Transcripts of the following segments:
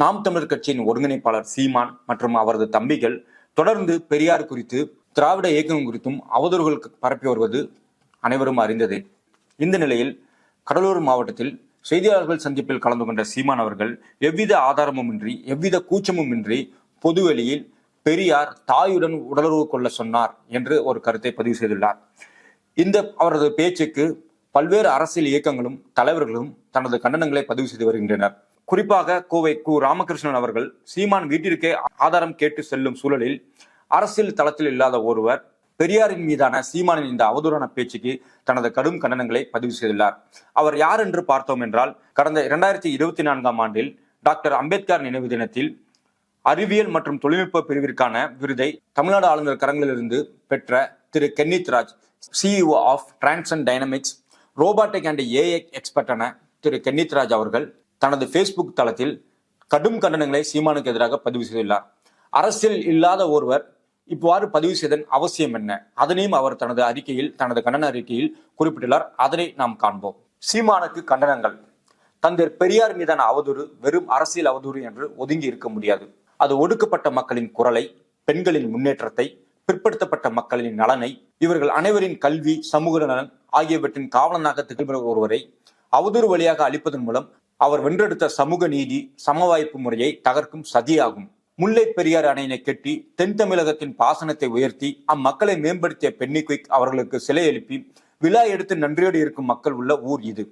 நாம் தமிழர் கட்சியின் ஒருங்கிணைப்பாளர் சீமான் மற்றும் அவரது தம்பிகள் தொடர்ந்து பெரியார் குறித்து திராவிட இயக்கம் குறித்தும் அவதூறுகள் பரப்பி வருவது அனைவரும் அறிந்ததே. இந்த நிலையில் கடலூர் மாவட்டத்தில் செய்தியாளர்கள் சந்திப்பில் கலந்து கொண்ட சீமான் அவர்கள் எவ்வித ஆதாரமுமின்றி எவ்வித கூச்சமுமின்றி பொதுவெளியில் பெரியார் தாயுடன் உடலுறவு கொள்ள சொன்னார் என்று ஒரு கருத்தை பதிவு செய்துள்ளார். இந்த அவரது பேச்சுக்கு பல்வேறு அரசியல் இயக்கங்களும் தலைவர்களும் தனது கண்டனங்களை பதிவு செய்து வருகின்றனர். குறிப்பாக கோவை கு ராமகிருஷ்ணன் அவர்கள் சீமான் வீட்டிற்கே ஆதாரம் கேட்டு செல்லும் சூழலில் அரசியல் தளத்தில் இல்லாத ஒருவர் பெரியாரின் மீதான சீமானின் இந்த அவதூறான பேச்சுக்கு தனது கடும் கண்டனங்களை பதிவு செய்துள்ளார். அவர் யார் என்று பார்த்தோம் என்றால் கடந்த இரண்டாயிரத்தி இருபத்தி நான்காம் ஆண்டில் டாக்டர் அம்பேத்கர் நினைவு தினத்தில் அறிவியல் மற்றும் தொழில்நுட்ப பிரிவிற்கான விருதை தமிழ்நாடு ஆளுநர் கரங்களிலிருந்து பெற்ற Thiru Kenneth Raj CEO of Transon dynamics robotic and AI எக்ஸ்பர்ட்டான Thiru Kenneth Raj அவர்கள் தனது ஃபேஸ்புக் தளத்தில் கடும் கண்டனங்களை சீமானுக்கு எதிராக பதிவு செய்துள்ளார். அரசியல் இல்லாத ஒருவர் இவ்வாறு பதிவு செய்தன் அவசியம் என்ன? அதனையும் அவர் தனது அறிக்கையில் தனது கண்டன அறிக்கையில் குறிப்பிட்டுள்ளார். அதனை நாம் காண்போம். சீமானுக்கு கண்டனங்கள். தந்தை பெரியார் மீதான அவதூறு வெறும் அரசியல் அவதூறு என்று ஒதுங்கி இருக்க முடியாது. அது ஒடுக்கப்பட்ட மக்களின் குரலை பெண்களின் முன்னேற்றத்தை பிற்படுத்தப்பட்ட மக்களின் நலனை இவர்கள் அனைவரின் கல்வி சமூக நலன் ஆகியவற்றின் காவலனாக திகழ்கிற ஒருவரை அவதூறு வழியாக அளிப்பதன் மூலம் அவர் வென்றெடுத்த சமூக நீதி சமவாய்ப்பு முறையை தகர்க்கும் சதியாகும். முல்லை பெரியார் அணையினை கட்டி தென் தமிழகத்தின் பாசனத்தை உயர்த்தி அம்மக்களை மேம்படுத்திய பென்னிக்விக் அவர்களுக்கு சிலை எழுப்பி விழா எடுத்து நன்றியோடு இருக்கும் மக்கள் உள்ள ஊர் இது.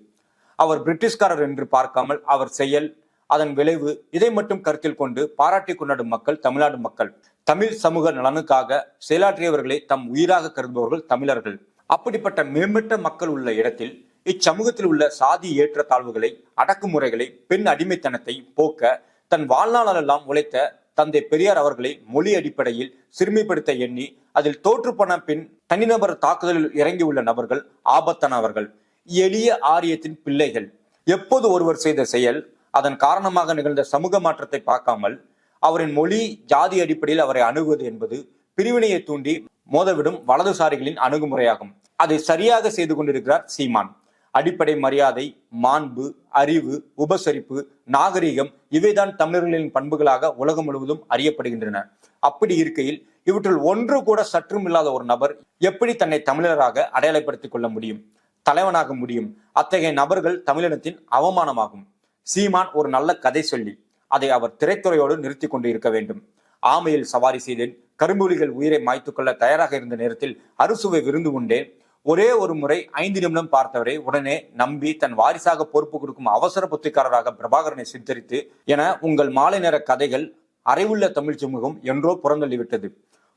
அவர் பிரிட்டிஷ்காரர் என்று பார்க்காமல் அவர் செயல் அதன் விளைவு இதை மட்டும் கருத்தில் கொண்டு பாராட்டி கொண்டாடும் மக்கள் தமிழ்நாடு மக்கள். தமிழ் சமூக நலனுக்காக செயலாற்றியவர்களை தம் உயிராக கருதுபவர்கள் தமிழர்கள். அப்படிப்பட்ட மேம்பட்ட மக்கள் உள்ள இடத்தில் இச்சமூகத்தில் உள்ள சாதி ஏற்ற தாழ்வுகளை அடக்குமுறைகளை பெண் அடிமைத்தனத்தை போக்க தன் வாழ்நாளெல்லாம் உழைத்த தந்தை பெரியார் அவர்களை மொழி அடிப்படையில் சிறுமிப்படுத்த எண்ணி அதில் தோற்றுப்போன பின் தனிநபர் தாக்குதலில் இறங்கியுள்ள நபர்கள் ஆபத்தானவர்கள் எளிய ஆரியத்தின் பிள்ளைகள். எப்போது ஒருவர் செய்த செயல் அதன் காரணமாக நிகழ்ந்த சமூக மாற்றத்தை பார்க்காமல் அவரின் மொழி ஜாதி அடிப்படையில் அவரை அணுகுவது என்பது பிரிவினையை தூண்டி மோதவிடும் வலதுசாரிகளின் அணுகுமுறையாகும். அதை சரியாக செய்து கொண்டிருக்கிறார் சீமான். அடிப்படை மரியாதை மாண்பு அறிவு உபசரிப்பு நாகரிகம் இவைதான் தமிழர்களின் பண்புகளாக உலகம் முழுவதும் அறியப்படுகின்றன. அப்படி இருக்கையில் இவற்றில் ஒன்று கூட சற்றும் இல்லாத ஒரு நபர் எப்படி தன்னை தமிழராக அடையாளப்படுத்திக் கொள்ள முடியும் தலைவனாக முடியும்? அத்தகைய நபர்கள் தமிழினத்தின் அவமானமாகும். சீமான் ஒரு நல்ல கதை சொல்லி அதை அவர் திரைத்துறையோடு நிறுத்தி கொண்டு இருக்க வேண்டும். ஆமையில் சவாரி செய்தேன் கரும்புலிகள் உயிரை மாய்த்து கொள்ள தயாராக இருந்த நேரத்தில் அறுசுவை விருந்து உண்டேன் ஒரே ஒரு முறை ஐந்து நிமிடம் பார்த்தவரை உடனே நம்பி தன் வாரிசாக பொறுப்பு கொடுக்கும் அவசர புத்திக்காரராக பிரபாகரனை சித்தரித்து என உங்கள் மாலை நேர கதைகள் அறைவுள்ள தமிழ் சமூகம் என்றோ புறந்தள்ளிவிட்டது.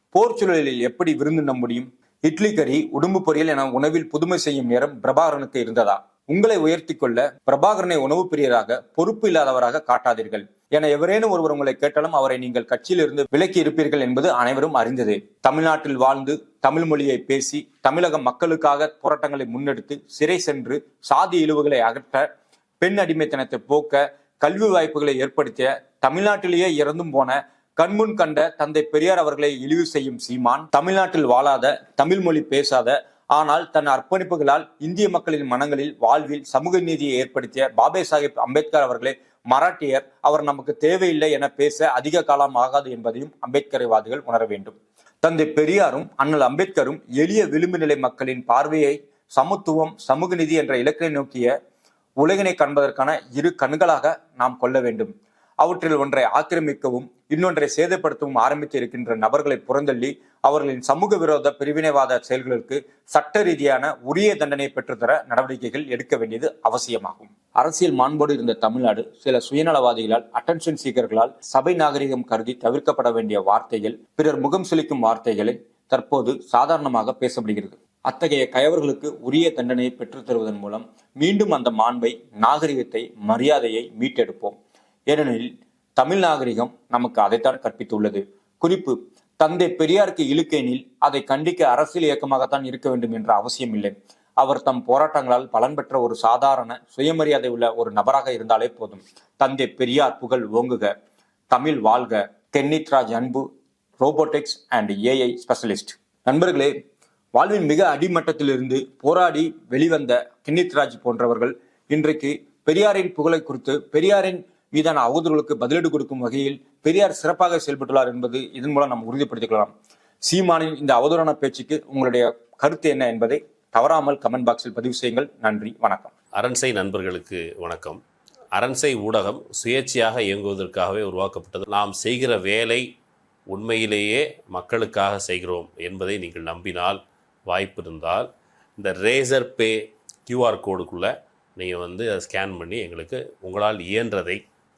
போர் சூழலில் எப்படி விருந்து முடியும்? இட்லி கறி உடும்பு பொரியல் என உணவில் புதுமை செய்யும் நேரம் பிரபாகரனுக்கு இருந்ததா? உங்களை உயர்த்தி கொள்ள பிரபாகரனை உணவு பிரியராக பொறுப்பு இல்லாதவராக காட்டாதீர்கள். என எவரேனும் ஒருவர் உங்களை கேட்டாலும் அவரை நீங்கள் கட்சியிலிருந்து விலக்கி இருப்பீர்கள் என்பது அனைவரும் அறிந்ததே. தமிழ்நாட்டில் வாழ்ந்து தமிழ் மொழியை பேசி தமிழக மக்களுக்காக போராட்டங்களை முன்னெடுத்து சிறை சென்று சாதி இழிவுகளை அகற்ற பெண் அடிமைத்தனத்தை போக்க கல்வி வாய்ப்புகளை ஏற்படுத்திய தமிழ்நாட்டிலேயே இறந்தும் போன கண்முன் கண்ட தந்தை பெரியார் அவர்களை இழிவு செய்யும் சீமான் தமிழ்நாட்டில் வாழாத தமிழ் மொழி பேசாத ஆனால் தன் அர்ப்பணிப்புகளால் இந்திய மக்களின் மனங்களில் வாழ்வில் சமூக நீதியை ஏற்படுத்திய பாபே சாஹிப் அம்பேத்கர் அவர்களை மராட்டியர் அவர் நமக்கு தேவையில்லை என பேச அதிக காலம் ஆகாது என்பதையும் அம்பேத்கரைவாதிகள் உணர வேண்டும். தந்தை பெரியாரும் அண்ணல் அம்பேத்கரும் எளிய விளிம்பு நிலை மக்களின் பார்வையை சமத்துவம் சமூக நிதி என்ற இலக்கை நோக்கிய உலகினை காண்பதற்கான இரு கண்களாக நாம் கொள்ள வேண்டும். அவற்றில் ஒன்றை ஆக்கிரமிக்கவும் இன்னொன்றை சேதப்படுத்தவும் ஆரம்பித்து இருக்கின்ற நபர்களை புறந்தள்ளி அவர்களின் சமூக விரோத பிரிவினைவாத செயல்களுக்கு சட்ட ரீதியான உரிய தண்டனை பெற்றுத்தர நடவடிக்கைகள் எடுக்க வேண்டியது அவசியமாகும். அரசியல் மாண்போடு இருந்த தமிழ்நாடு சில சுயநலவாதிகளால் அட்டென்ஷன் சீக்கர்களால் சபை நாகரிகம் கருதி தவிர்க்கப்பட வேண்டிய வார்த்தைகள் பிறர் முகம் சுளிக்கும் வார்த்தைகளை தற்போது சாதாரணமாக பேசப்படுகிறது. அத்தகைய கயவர்களுக்கு உரிய தண்டனையை பெற்றுத்தருவதன் மூலம் மீண்டும் அந்த மாண்பை நாகரிகத்தை மரியாதையை மீட்டெடுப்போம். ஏனெனில் தமிழ் நாகரிகம் நமக்கு அதைத்தான் கற்பித்துள்ளது. குறிப்பு தந்தை பெரியாருக்கு இழுக்கெனில் அதை கண்டிக்க அரசியல் இயக்கமாகத்தான் இருக்க வேண்டும் என்ற அவசியம் இல்லை. அவர் தம் போராட்டங்களால் பலன் பெற்ற ஒரு சாதாரண சுயமரியாதை உள்ள ஒரு நபராக இருந்தாலே போதும். தந்தை பெரியார் புகழ் ஓங்குக தமிழ் வாழ்க. தென்னித் ராஜ் அன்பு ரோபோட்டிக்ஸ் அண்ட் ஏஐ ஸ்பெஷலிஸ்ட். நண்பர்களே வாழ்வின் மிக அடிமட்டத்திலிருந்து போராடி வெளிவந்த கிண்ணித்ராஜ் போன்றவர்கள் இன்றைக்கு பெரியாரின் புகழை குறித்து பெரியாரின் மீதான அவதூறுகளுக்கு பதிலடி கொடுக்கும் வகையில் பெரியார் சிறப்பாக செயல்பட்டுள்ளார் என்பது இதன் மூலம் நாம் உறுதிப்படுத்திக் கொள்ளலாம் சீமானின் இந்த அவதூறான பேச்சுக்கு உங்களுடைய கருத்து என்ன என்பதை தவறாமல் கமெண்ட் பாக்ஸில் பதிவு செய்யுங்கள். நன்றி வணக்கம். அரண்சை நண்பர்களுக்கு வணக்கம். அரண்சை ஊடகம் சுயேட்சையாக இயங்குவதற்காகவே உருவாக்கப்பட்டது. நாம் செய்கிற வேலை உண்மையிலேயே மக்களுக்காக செய்கிறோம் என்பதை நீங்கள் நம்பினால் வாய்ப்பு இருந்தால் இந்த ரேசர் பே கியூஆர் கோடுக்குள்ளே நீங்கள் வந்து அதை ஸ்கேன் பண்ணி எங்களுக்கு உங்களால் இயன்றதை